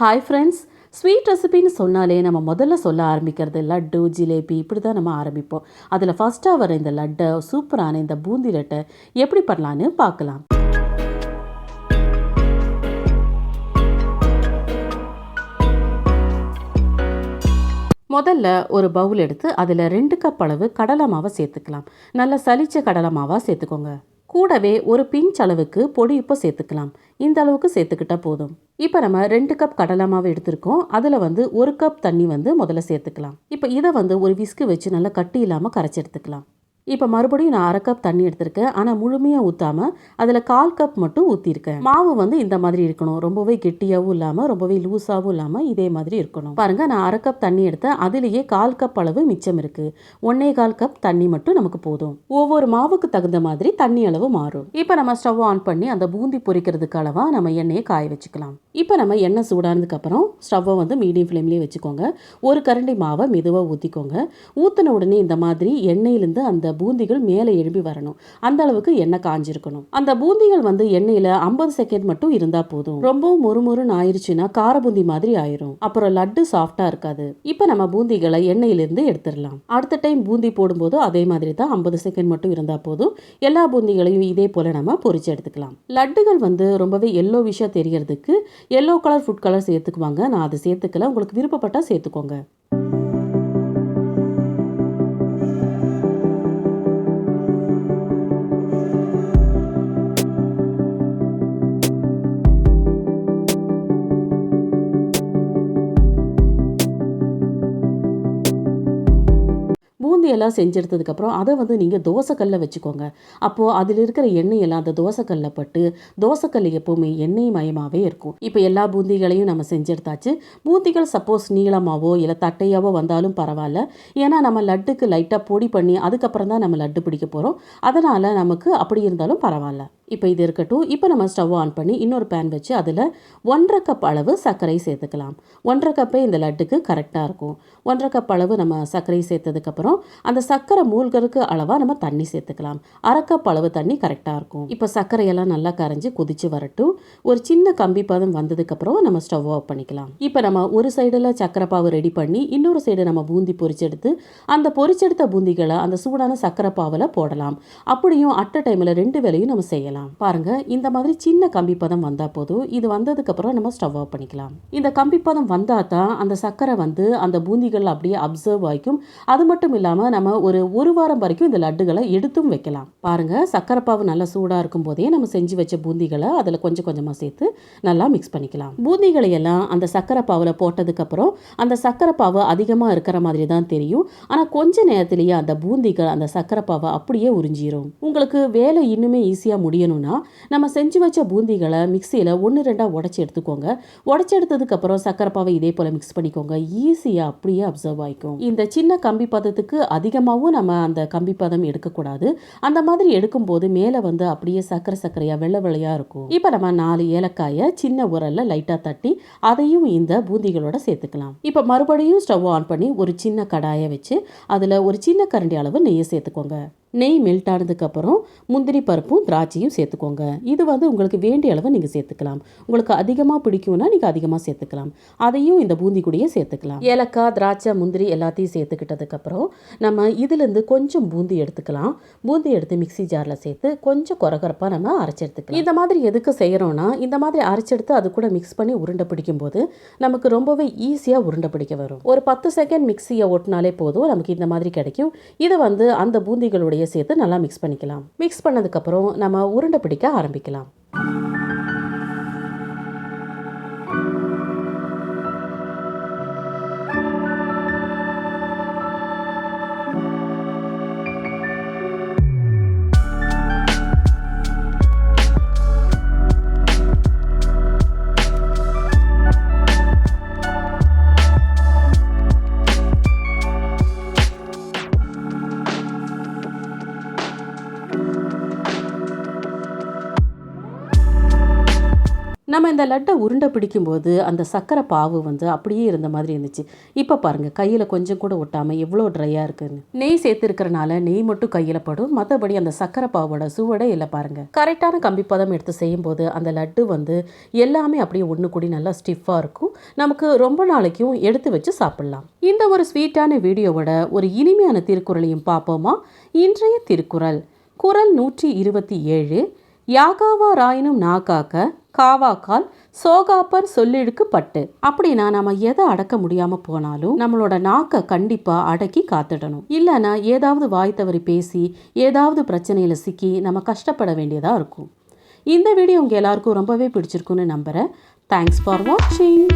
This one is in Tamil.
ஹாய் ஃப்ரெண்ட்ஸ் ஸ்வீட் ரெசிபின்னு சொன்னாலே நம்ம முதல்ல சொல்ல ஆரம்பிக்கிறது லட்டு ஜிலேபி இப்படி தான் நம்ம ஆரம்பிப்போம். அதில் ஃபஸ்ட்டாக வர இந்த லட்டை சூப்பரான இந்த பூந்தி லட்டை எப்படி பண்ணலான்னு பார்க்கலாம். முதல்ல ஒரு பவுல் எடுத்து அதில் ரெண்டு கப் அளவு கடலை மாவை சேர்த்துக்கலாம். நல்லா சலிச்ச கடலை மாவாக சேர்த்துக்கோங்க. கூடவே ஒரு பிஞ்ச் அளவுக்கு பொடி உப்பு சேர்த்துக்கலாம். இந்த அளவுக்கு சேர்த்துக்கிட்டா போதும். இப்போ நம்ம ரெண்டு கப் கடலை மாவு எடுத்திருக்கோம். அதில் வந்து ஒரு கப் தண்ணி வந்து முதல்ல சேர்த்துக்கலாம். இப்போ இதை வந்து ஒரு விஸ்கு வச்சு நல்லா கட்டி இல்லாமல் கரைச்சி எடுத்துக்கலாம். இப்போ மறுபடியும் நான் அரை கப் தண்ணி எடுத்திருக்கேன். ஆனால் முழுமையாக ஊற்றாமல் அதில் கால் கப் மட்டும் ஊற்றிருக்கேன் மாவு வந்து இந்த மாதிரி இருக்கணும். ரொம்பவே கெட்டியாகவும் இல்லாமல் ரொம்பவே லூஸாகவும் இல்லாமல் இதே மாதிரி இருக்கணும். பாருங்கள் நான் அரை கப் தண்ணி எடுத்தேன். அதுலேயே கால் கப் அளவு மிச்சம் இருக்குது ஒன்னே கால் கப் தண்ணி மட்டும் நமக்கு போதும். ஒவ்வொரு மாவுக்கு தகுந்த மாதிரி தண்ணி அளவு மாறும். இப்போ நம்ம ஸ்டவ் ஆன் பண்ணி அந்த பூந்தி பொரிக்கிறதுக்கு அளவாக நம்ம எண்ணெயை காய வச்சுக்கலாம். இப்போ நம்ம எண்ணெய் சூடானதுக்கப்புறம் ஸ்டவ்வை வந்து மீடியம் ஃப்ளேம்லேயே வச்சுக்கோங்க. ஒரு கரண்டி மாவை மெதுவாக ஊற்றிக்கோங்க ஊற்றின உடனே இந்த மாதிரி எண்ணெயிலேருந்து அந்த பூந்திகள் மேலே எழும்பி வரணும். அந்த அளவுக்கு எண்ணெய் காஞ்சிருக்கணும். அந்த பூந்திகள் வந்து எண்ணெயில் ஐம்பது செகண்ட் மட்டும் இருந்தால் போதும். ரொம்பவும் முறுமுறுன்னு ஆயிருச்சுன்னா கார பூந்தி மாதிரி ஆயிரும். அப்புறம் லட்டு சாஃப்டாக இருக்காது. இப்போ நம்ம பூந்திகளை எண்ணெயிலிருந்து எடுத்துடலாம். அடுத்த டைம் பூந்தி போடும்போது அதே மாதிரி தான் ஐம்பது செகண்ட் மட்டும் இருந்தால் போதும். எல்லா பூந்திகளையும் இதே போல் நம்ம பொறிச்சு எடுத்துக்கலாம். லட்டுகள் வந்து ரொம்பவே எல்லோ விஷயம் தெரியறதுக்கு எல்லோ கலர் ஃபுட் கலர் சேர்த்துக்குவாங்க. நான் அதை சேர்த்துக்கல. உங்களுக்கு விருப்பப்பட்டால் சேர்த்துக்கோங்க. எல்லாம் செஞ்செடுத்ததுக்கப்புறம் அதை வந்து நீங்கள் தோசைக்கல்ல வச்சுக்கோங்க. அப்போது அதில் இருக்கிற எண்ணெய் எல்லாம் அந்த தோசைக்கல்ல பட்டு தோசைக்கல் எப்போவுமே எண்ணெய் மயமாகவே இருக்கும். இப்போ எல்லா பூந்திகளையும் நம்ம செஞ்செடுத்தாச்சு. பூந்திகள் சப்போஸ் நீளமாகவோ இல்லை தட்டையாவோ வந்தாலும் பரவாயில்ல. ஏன்னா நம்ம லட்டுக்கு லைட்டாக பொடி பண்ணி அதுக்கப்புறம் தான் நம்ம லட்டு பிடிக்க போகிறோம் அதனால் நமக்கு அப்படி இருந்தாலும் பரவாயில்ல. இப்போ இது இருக்கட்டும். இப்போ நம்ம ஸ்டவ் ஆன் பண்ணி இன்னொரு பேன் வச்சு அதில் ஒன்றரை கப் அளவு சர்க்கரை சேர்த்துக்கலாம். ஒன்றரை கப்பே இந்த லட்டுக்கு கரெக்டாக இருக்கும். ஒன்றரை கப் அளவு நம்ம சர்க்கரை சேர்த்ததுக்கப்புறம் அந்த சர்க்கரை மூழ்கிறதுக்கு அளவாக நம்ம தண்ணி சேர்த்துக்கலாம். அரை கப் அளவு தண்ணி கரெக்டாக இருக்கும். இப்போ சர்க்கரையெல்லாம் நல்லா கரைஞ்சி கொதிச்சு வரட்டும். ஒரு சின்ன கம்பி பதம் வந்ததுக்கப்புறம் நம்ம ஸ்டவ் ஆஃப் பண்ணிக்கலாம். இப்போ நம்ம ஒரு சைடில் சர்க்கரை பாவு ரெடி பண்ணி இன்னொரு சைடு நம்ம பூந்தி பொரிச்செடுத்து அந்த பொரிச்செடுத்த பூந்திகளை அந்த சூடான சர்க்கரை பாவில் போடலாம். அப்படியும் அட்ட டைமில் ரெண்டு வேலையும் நம்ம செய்யலாம். பண்ணிக்கலாம். பாருங்க இந்த மாதிரி சின்ன கம்பி பதம் போதும். இது வந்ததுக்கு அப்புறம் நம்ம ஸ்டவ் ஆஃப் பண்ணிக்கலாம். இந்த கம்பி பதம் தான் அந்த சர்க்கரை வந்து அந்த பூந்திகள் அப்படியே அப்சர்வ் ஆகிக்கும். அது மட்டும் இல்லாமல் நம்ம ஒரு ஒரு வாரம் வரைக்கும் இந்த லட்டுகளை எடுத்தும் வைக்கலாம். பாருங்க சர்க்கரை பாவு நல்லா சூடாக இருக்கும் போதே நம்ம செஞ்சு வச்ச பூந்திகளை அதில் கொஞ்சம் கொஞ்சமாக சேர்த்து நல்லா மிக்ஸ் பண்ணிக்கலாம். பூந்திகளை எல்லாம் அந்த சர்க்கரை பாவில் அந்த சர்க்கரை அதிகமாக இருக்கிற மாதிரி தான் தெரியும். ஆனால் கொஞ்ச நேரத்திலேயே அந்த பூந்திகள் அந்த சர்க்கரை பாவை அப்படியே உறிஞ்சிரும். உங்களுக்கு வேலை இன்னுமே ஈஸியாக முடியும் செய்யணும்னா நம்ம செஞ்சு வச்ச பூந்திகளை மிக்சியில் ஒன்று ரெண்டாக உடச்சி எடுத்துக்கோங்க. உடச்சி எடுத்ததுக்கப்புறம் சக்கரப்பாவை இதே போல் மிக்ஸ் பண்ணிக்கோங்க. ஈஸியாக அப்படியே அப்சர்வ் ஆகிக்கும் இந்த சின்ன கம்பி பதத்துக்கு அதிகமாகவும் நம்ம அந்த கம்பி பதம் எடுக்கக்கூடாது. அந்த மாதிரி எடுக்கும்போது மேலே வந்து அப்படியே சக்கரை சக்கரையாக வெள்ளை வெள்ளையாக இருக்கும். இப்போ நம்ம நாலு ஏலக்காயை சின்ன உரலில் லைட்டாக தட்டி அதையும் இந்த பூந்திகளோட சேர்த்துக்கலாம். இப்போ மறுபடியும் ஸ்டவ் ஆன் பண்ணி ஒரு சின்ன கடாயை வச்சு அதில் ஒரு சின்ன கரண்டி அளவு நெய்யை சேர்த்துக்கோங்க. நெய் மெல்ட் ஆனதுக்கப்புறம் முந்திரி பருப்பும் திராட்சையும் சேர்த்துக்கோங்க. இது வந்து உங்களுக்கு வேண்டிய அளவு நீங்கள் சேர்த்துக்கலாம். உங்களுக்கு அதிகமாக பிடிக்கும்னா நீங்கள் அதிகமாக சேர்த்துக்கலாம். அதையும் இந்த பூந்தி கூடயே சேர்த்துக்கலாம். ஏலக்காய் திராட்சை முந்திரி எல்லாத்தையும் சேர்த்துக்கிட்டதுக்கப்புறம் நம்ம இதுலேருந்து கொஞ்சம் பூந்தி எடுத்துக்கலாம். பூந்தி எடுத்து மிக்சி ஜாரில் சேர்த்து கொஞ்சம் குறகுறப்பாக நம்ம அரைச்சி எடுத்துக்கலாம். இந்த மாதிரி எதுக்கு செய்கிறோன்னா இந்த மாதிரி அரைச்செடுத்து அது கூட மிக்ஸ் பண்ணி உருண்டை பிடிக்கும்போது நமக்கு ரொம்பவே ஈஸியாக உருண்டை பிடிக்க வரும். ஒரு பத்து செகண்ட் மிக்சியை ஒட்டினாலே போதும். நமக்கு இந்த மாதிரி கிடைக்கும். இதை வந்து அந்த பூந்திகளுடைய கூடயே சேர்த்து நல்லா மிக்ஸ் பண்ணிக்கலாம். மிக்ஸ் பண்ணதுக்கப்புறம் நம்ம உருண்டை பிடிக்க ஆரம்பிக்கலாம். நம்ம இந்த லட்டை உருண்டை பிடிக்கும்போது அந்த சக்கரை பாவு வந்து அப்படியே இருந்த மாதிரி இருந்துச்சு. இப்போ பாருங்கள் கையில் கொஞ்சம் கூட ஒட்டாமல் எவ்வளோ ட்ரையாக இருக்குதுன்னு நெய் சேர்த்துருக்கறனால நெய் மட்டும் கையில் படும். மற்றபடி அந்த சக்கரை பாவோட சுவடை இல்லை பாருங்கள் கரெக்டான கம்பி பதம் எடுத்து செய்யும்போது அந்த லட்டு வந்து எல்லாமே அப்படியே ஒன்று கூடி நல்லா ஸ்டிஃபாக இருக்கும். நமக்கு ரொம்ப நாளைக்கும் எடுத்து வச்சு சாப்பிட்லாம். இந்த ஒரு ஸ்வீட்டான வீடியோவோட ஒரு இனிமையான திருக்குறளையும் பார்ப்போமா? இன்றைய திருக்குறள். குறள் நூற்றி இருபத்தி ஏழு. யாகாவா ராயினும் நாகாக்க காவாக்கால் சோகாப்பர் சொல்லிழுக்கு பட்டு அப்படின்னா நம்ம எதை அடக்க முடியாம போனாலும் நம்மளோட நாக்கை கண்டிப்பா அடக்கி காத்துடணும். இல்லைன்னா ஏதாவது வாய் தவறி பேசி ஏதாவது பிரச்சனையில சிக்கி நம்ம கஷ்டப்பட வேண்டியதா இருக்கும். இந்த வீடியோ உங்க எல்லாருக்கும் ரொம்பவே பிடிச்சிருக்குன்னு நம்புறேன். தேங்க்ஸ் ஃபார் வாட்சிங்